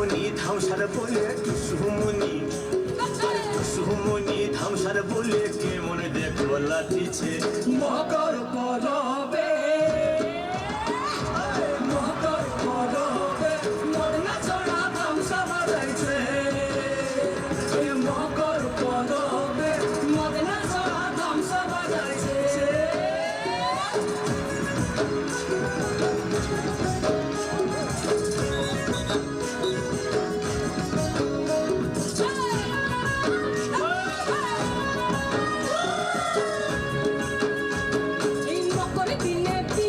সুমনি ধামসার বলে সুমনি। সুমনি ধামসার বলে কেমন দেখো লাঠিছে। মহাকাল happy, happy.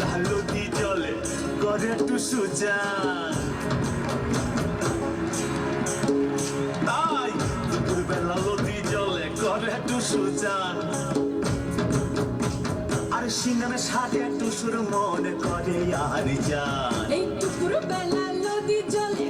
লালতি জলে করে টুসু তাই দুপুরবেলা লতি জলে করে টুসু যান আর সিঙ্গানে সাজে টুসুর মনে করে আর যান এই দুপুরবেলা লতি জলে